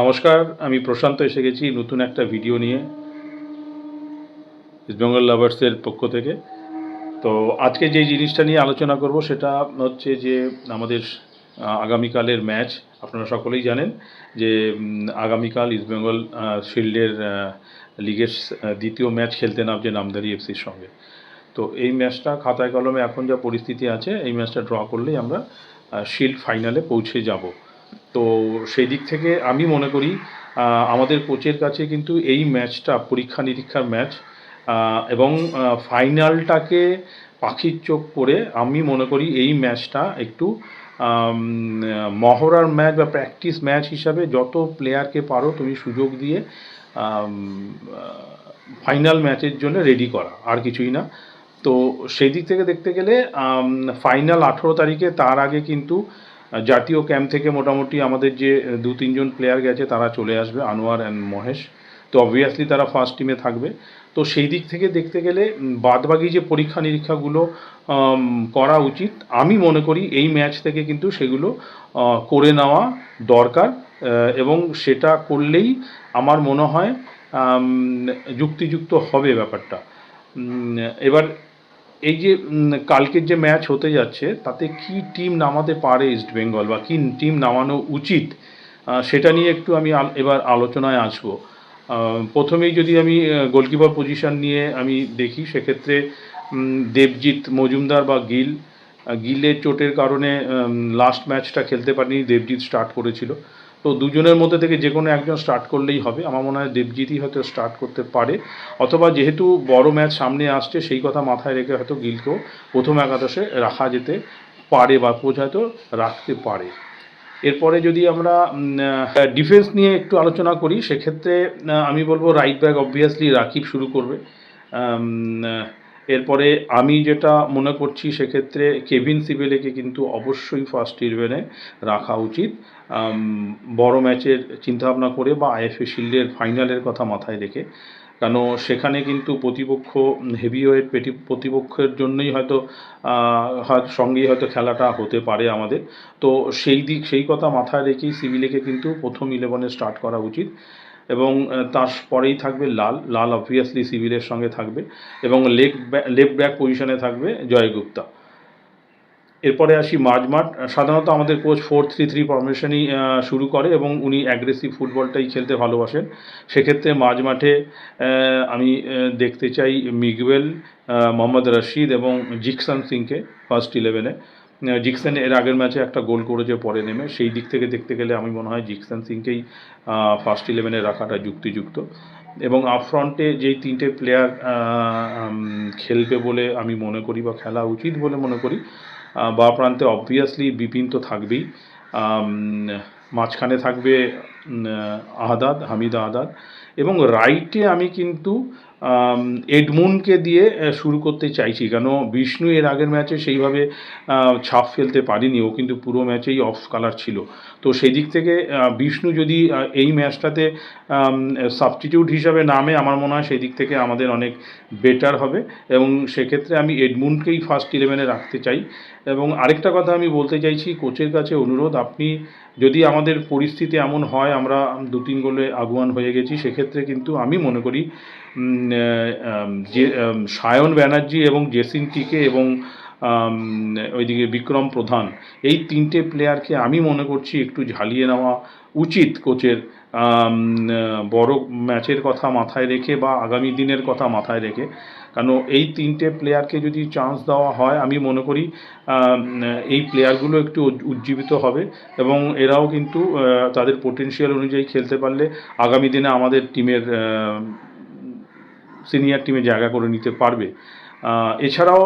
নমস্কার, আমি প্রশান্ত এসে গেছি নতুন একটা ভিডিও নিয়ে ইস্টবেঙ্গল লাভার্সের পক্ষ থেকে। তো আজকে যে জিনিসটা নিয়ে আলোচনা করব সেটা হচ্ছে যে আমাদের আগামীকালের ম্যাচ আপনারা সকলেই জানেন যে আগামীকাল ইস্টবেঙ্গল শিল্ডের লিগের দ্বিতীয় ম্যাচ খেলতে নামছে নামদারি এফসির সঙ্গে। তো এই ম্যাচটা খাতায় কলমে এখন যা পরিস্থিতি আছে, এই ম্যাচটা ড্র করলেই আমরা শিল্ড ফাইনালে পৌঁছে যাব। তো সেই দিক থেকে আমি মনে করি আমাদের কোচের কাছে কিন্তু এই ম্যাচটা পরীক্ষা নিরীক্ষার ম্যাচ এবং ফাইনালটাকে পাখির চোখ করে আমি মনে করি এই ম্যাচটা একটু মহড়ার ম্যাচ বা প্র্যাকটিস ম্যাচ হিসাবে যত প্লেয়ারকে পারো তুমি সুযোগ দিয়ে ফাইনাল ম্যাচের জন্য রেডি করা, আর কিছুই না। তো সেই দিক থেকে দেখতে গেলে ফাইনাল আঠেরো তারিখে তার আগে কিন্তু জাতীয় ক্যাম্প থেকে মোটামুটি আমাদের যে দু তিনজন প্লেয়ার গেছে, তারা চলে আসবে, আনোয়ার অ্যান্ড মহেশ। তো অবভিয়াসলি তারা ফার্স্ট টিমে থাকবে। তো সেই দিক থেকে দেখতে গেলে বাদবাকি যে পরীক্ষা নিরীক্ষাগুলো করা উচিত, আমি মনে করি এই ম্যাচ থেকে কিন্তু সেগুলো করে নেওয়া দরকার এবং সেটা করলেই আমার মনে হয় যুক্তিযুক্ত হবে ব্যাপারটা। এবার এই যে কালকের যে ম্যাচ হতে যাচ্ছে, তাতে কি টিম নামাতে পারে ইস্ট বেঙ্গল বা কি টিম নামানো উচিত? সেটা নিয়ে একটু আমি এবার আলোচনায় আসব। প্রথমেই যদি আমি গোলকিপার পজিশন নিয়ে আমি দেখি, সেক্ষেত্রে দেবজিৎ মজুমদার বা গিল গিলের চোটের কারণে লাস্ট ম্যাচটা খেলতে পারেনি, দেবজিৎ স্টার্ট করেছিল। তো দুজনের মধ্যে থেকে যে কোনো একজন স্টার্ট করলেই হবে। আমার মনে হয় দেবজিৎই হয়তো স্টার্ট করতে পারে। অথবা যেহেতু বড় ম্যাচ সামনে আসছে, সেই কথা মাথায় রেখে হয়তো গিলকেও প্রথম একাদশে রাখা যেতে পারে বা কোচ হয়তো রাখতে পারে। এরপরে যদি আমরা ডিফেন্স নিয়ে একটু আলোচনা করি, সেক্ষেত্রে আমি বলব রাইট ব্যাক অবভিয়াসলি রাকিব শুরু করবে। এরপরে আমি যেটা মনে করছি সেক্ষেত্রে কেভিন সিবেলেকে কিন্তু অবশ্যই ফার্স্ট ইলেভেনে রাখা উচিত। বড় ম্যাচের চিন্তাভাবনা করে বা আইএফএ শিল্ডের ফাইনালের কথা মাথায় রেখে। কেন সেখানে কিন্তু প্রতিপক্ষ হেভিওয়েট পেটি, প্রতিপক্ষের জন্যই হয়তো সঙ্গেই হয়তো খেলাটা হতে পারে আমাদের। তো সেই দিক, সেই কথা মাথায় রেখেই সিভিলেকে কিন্তু প্রথম ইলেভেনে স্টার্ট করা উচিত। এবং তার পরেই থাকবে লাল। লাল অবভিয়াসলি সিভিলের সঙ্গে থাকবে এবং লেগ লেফট ব্যাক পজিশনে থাকবে জয়গুপ্তা। এরপরে আসি মাঝমাঠ। সাধারণত আমাদের কোচ ফোর থ্রি থ্রি ফরমেশনই শুরু করে এবং উনি অ্যাগ্রেসিভ ফুটবলটাই খেলতে ভালোবাসেন। সেক্ষেত্রে মাঝমাঠে আমি দেখতে চাই মিগুয়েল মোহাম্মদ রশিদ এবং জিকসান সিংকে ফার্স্ট ইলেভেনে জিকসেন এর আগের ম্যাচে একটা গোল করেছে, পরে নেমে। সেই দিক থেকে দেখতে গেলে আমি মনে হয় জিকসান সিংকেই ফার্স্ট ইলেভেনে রাখাটা যুক্তিযুক্ত। এবং আপফ্রন্টে যেই তিনটে প্লেয়ার খেলবে বলে আমি মনে করি বা খেলা উচিত বলে মনে করি বা প্রান্তে অবভিয়াসলি বিপিন তো থাকবেই। মাঝখানে থাকবে আহাদাদ, হামিদ আহাদাদ। এবং রাইটে আমি কিন্তু এডমুনকে দিয়ে শুরু করতে চাইছি। কেন? বিষ্ণু এর আগের ম্যাচে সেইভাবে ছাপ ফেলতে পারিনি। ও কিন্তু পুরো ম্যাচেই অফ কালার ছিল। তো সেই দিক থেকে বিষ্ণু যদি এই ম্যাচটাতে সাবস্টিটিউট হিসাবে নামে, আমার মনে হয় সেই দিক থেকে আমাদের অনেক বেটার হবে। এবং সেক্ষেত্রে আমি এডমুনকেই ফার্স্ট ইলেভেনে রাখতে চাই। এবং আরেকটা কথা আমি বলতে চাইছি, কোচের কাছে অনুরোধ, আপনি যদি আমাদের পরিস্থিতি এমন হয়, আমরা দু তিন গোলে আগুয়ান হয়ে গেছি, সেক্ষেত্রে কিন্তু আমি মনে করি যে সায়ন ব্যানার্জি এবং জেসিন টিকে এবং ওইদিকে বিক্রম প্রধান, এই তিনটে প্লেয়ারকে আমি মনে করছি একটু ঝালিয়ে নেওয়া উচিত কোচের বড় ম্যাচের কথা মাথায় রেখে বা আগামী দিনের কথা মাথায় রেখে, কারণ এই তিনটে প্লেয়ারকে যদি চান্স দেওয়া হয়, আমি মনে করি এই প্লেয়ারগুলো একটু উজ্জীবিত হবে এবং এরাও কিন্তু তাদের পোটেনশিয়াল অনুযায়ী খেলতে পারলে আগামী দিনে আমাদের টিমের সিনিয়র টিমে জায়গা করে নিতে পারবে। এছাড়াও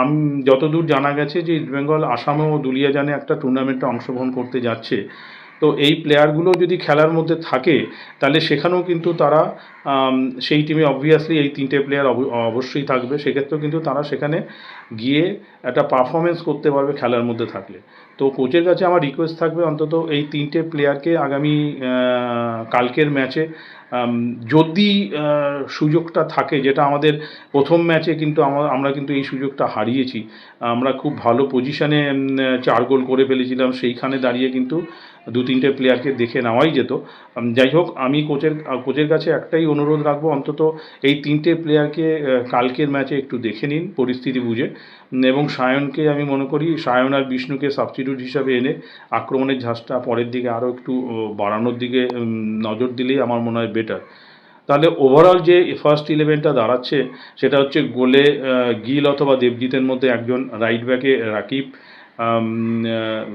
আম, যতদূর জানা গেছে যে ইস্টবেঙ্গল আসামে ও দুলিয়াজানে একটা টুর্নামেন্টে অংশগ্রহণ করতে যাচ্ছে। তো এই প্লেয়ারগুলো যদি খেলার মধ্যে থাকে, তাহলে সেখানেও কিন্তু তারা সেই টিমে অবভিয়াসলি এই তিনটে প্লেয়ার অবশ্যই থাকবে। সেক্ষেত্রেও কিন্তু তারা সেখানে গিয়ে একটা পারফরমেন্স করতে পারবে খেলার মধ্যে থাকলে। তো কোচের কাছে আমার রিকোয়েস্ট থাকবে অন্তত এই তিনটে প্লেয়ারকে আগামী কালকের ম্যাচে যদি সুযোগটা থাকে, যেটা আমাদের প্রথম ম্যাচে কিন্তু আমরা কিন্তু এই সুযোগটা হারিয়েছি। আমরা খুব ভালো পজিশনে চার গোল করে ফেলেছিলাম, সেইখানে দাঁড়িয়ে কিন্তু দু তিনটে প্লেয়ারকে দেখে নেওয়াই যেত। যাই হোক, আমি কোচের কোচের কাছে একটাই অনুরোধ রাখব, অন্তত এই তিনটে প্লেয়ারকে কালকের ম্যাচে একটু দেখে নিন, পরিস্থিতি বুঝে। এবং সায়নকে আমি মনে করি, সায়ন আর বিষ্ণুকে সাবস্টিটিউট হিসাবে এনে আক্রমণের ঝাঁজটা পরের দিকে আরও একটু বাড়ানোর দিকে নজর দিলেই আমার মনে হয় বেটার তাহলে ওভারঅল যে ফার্স্ট ইলেভেনটা দাঁড়াচ্ছে, সেটা হচ্ছে গোলে গিল অথবা দেবজিতের মধ্যে একজন রাইট ব্যাকে রাকিব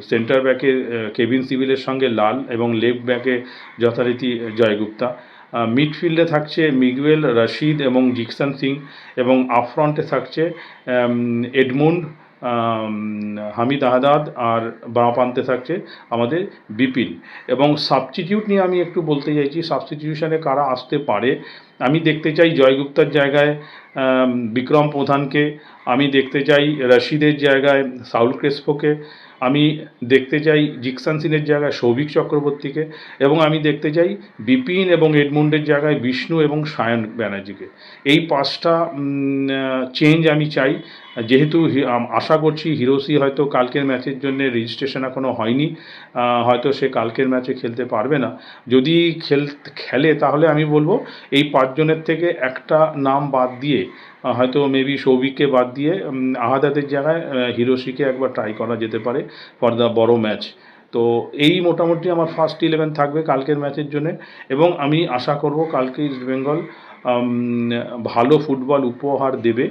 সেন্টার ব্যাকে কেভিন সিভিলের সঙ্গে লাল এবং লেফট ব্যাকে যথারীতি জয়গুপ্তা। মিডফিল্ডে থাকছে মিগুয়েল রশিদ এবং জিকসান সিং এবং আফ্রন্টে থাকছে এডমুন্ড হামিদ আহাদাদ আর বাঁ প্রান্তে থাকছে আমাদের বিপিন। এবং সাবস্টিটিউট নিয়ে আমি একটু বলতে চাইছি সাবস্টিটিউশনে কারা আসতে পারে? আমি দেখতে চাই জয়গুপ্তার জায়গায় বিক্রম প্রধানকে। আমি দেখতে চাই রশিদের জায়গায়, সাউল ক্রেসপোকে। আমি দেখতে চাই জিকসান সিনের জায়গায় সৌভিক চক্রবর্তীকে এবং আমি দেখতে চাই বিপিন এবং এডমুন্ডের জায়গায় বিষ্ণু এবং সায়ন ব্যানার্জিকে। এই পাঁচটা চেঞ্জ আমি চাই। যেহেতু আশা করছি হিরোসি হয়তো কালকের ম্যাচের জন্য রেজিস্ট্রেশন এখনও হয়নি হয়তো সে কালকের ম্যাচে খেলতে পারবে না। যদি খেল খেলে তাহলে আমি বলব এই পাঁচজনের থেকে একটা নাম বাদ দিয়ে হয়তো মেবি সৌভিককে বাদ দিয়ে আহাদাদের জায়গায় হিরোসিকে একবার ট্রাই করা যেতে পারে ফর দ্য বড় ম্যাচ তো এই মোটামুটি আমার ফার্স্ট ইলেভেন থাকবে কালকের ম্যাচের জন্য এবং আমি আশা করব কালকে ইস্টবেঙ্গল ভালো ফুটবল উপহার দেবে।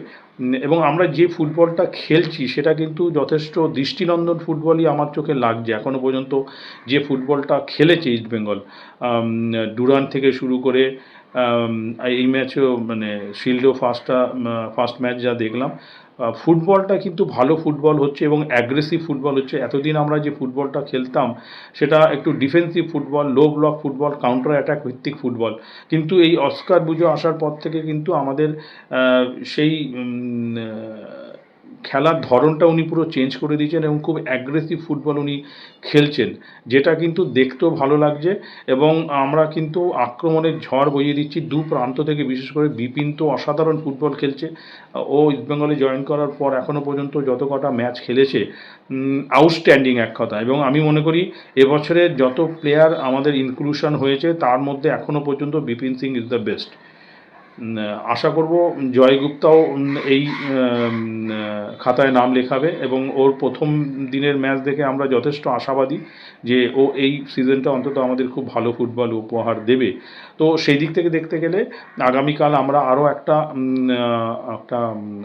এবং আমরা যে ফুটবলটা খেলছি, সেটা কিন্তু যথেষ্ট দৃষ্টিনন্দন ফুটবলই আমার চোখে লাগছে। এখনও পর্যন্ত যে ফুটবলটা খেলেছে ইস্টবেঙ্গল ডুরান থেকে শুরু করে এই ম্যাচেও মানে শিল্ডও ফার্স্টটা ফার্স্ট ম্যাচ যা দেখলাম ফুটবলটা কিন্তু ভালো ফুটবল হচ্ছে এবং অ্যাগ্রেসিভ ফুটবল হচ্ছে। এতদিন আমরা যে ফুটবলটা খেলতাম, সেটা একটু defensive football low block football counter attack ভিত্তিক ফুটবল। কিন্তু এই অস্কার বুঝো আসার পর থেকে কিন্তু আমাদের সেই খেলার ধরনটা উনি পুরো চেঞ্জ করে দিয়েছেন এবং খুব অ্যাগ্রেসিভ ফুটবল উনি খেলছেন, যেটা কিন্তু দেখতেও ভালো লাগছে এবং আমরা কিন্তু আক্রমণের ঝড় বইয়ে দিচ্ছি, দু প্রান্ত থেকে বিশেষ করে বিপিন তো অসাধারণ ফুটবল খেলছে, ও ইস্টবেঙ্গলে জয়েন করার পর এখনও পর্যন্ত যত কটা ম্যাচ খেলেছে আউটস্ট্যান্ডিং এক কথা এবং আমি মনে করি এবছরের যত প্লেয়ার আমাদের ইনক্লুশন হয়েছে, তার মধ্যে এখনও পর্যন্ত Bipin Singh is the best আশা করব জয়গুপ্তাও এই খাতায় নাম লেখাবে এবং ওর প্রথম দিনের ম্যাচ দেখে আমরা যথেষ্ট আশাবাদী যে ও এই সিজনটা অন্তত আমাদের খুব ভালো ফুটবল উপহার দেবে। তো সেই দিক থেকে দেখতে গেলে আগামীকাল আমরা আরও একটা একটা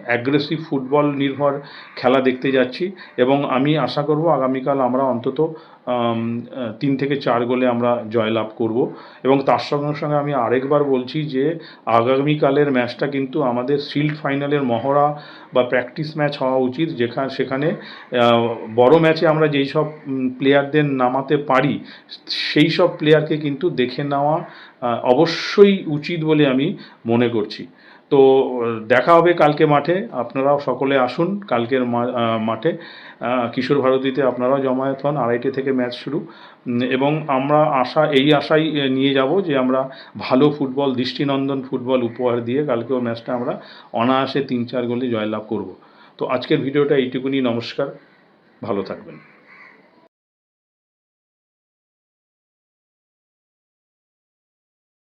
অ্যাগ্রেসিভ ফুটবল নির্ভর খেলা দেখতে যাচ্ছি এবং আমি আশা করব আগামীকাল আমরা অন্তত তিন থেকে চার গোলে আমরা জয়লাভ করব। এবং তার সঙ্গে সঙ্গে আমি আরেকবার বলছি যে আগামীকালের ম্যাচটা কিন্তু আমাদের শিল্ড ফাইনালের মহড়া বা প্র্যাকটিস ম্যাচ হওয়া উচিত যেখানে সেখানে বড় ম্যাচে আমরা যেই সব প্লেয়ারদের নামাতে পারি, সেই সব প্লেয়ারকে কিন্তু দেখে নেওয়া অবশ্যই উচিত বলে আমি মনে করছি। তো, দেখা হবে কালকে মাঠে। আপনারাও সকলে আসুন কালকের মাঠে। কিশোর ভারতীতে আপনারাও জমায়েত হন। আড়াইটে থেকে ম্যাচ শুরু। এবং আমরা আশা, এই আশাই নিয়ে যাব যে আমরা ভালো ফুটবল, দৃষ্টিনন্দন ফুটবল উপহার দিয়ে কালকেও ম্যাচটা আমরা অনায়াসে তিন চার গোলে জয়লাভ করব। তো আজকের ভিডিওটা এইটুকুনি। নমস্কার। ভালো থাকবেন।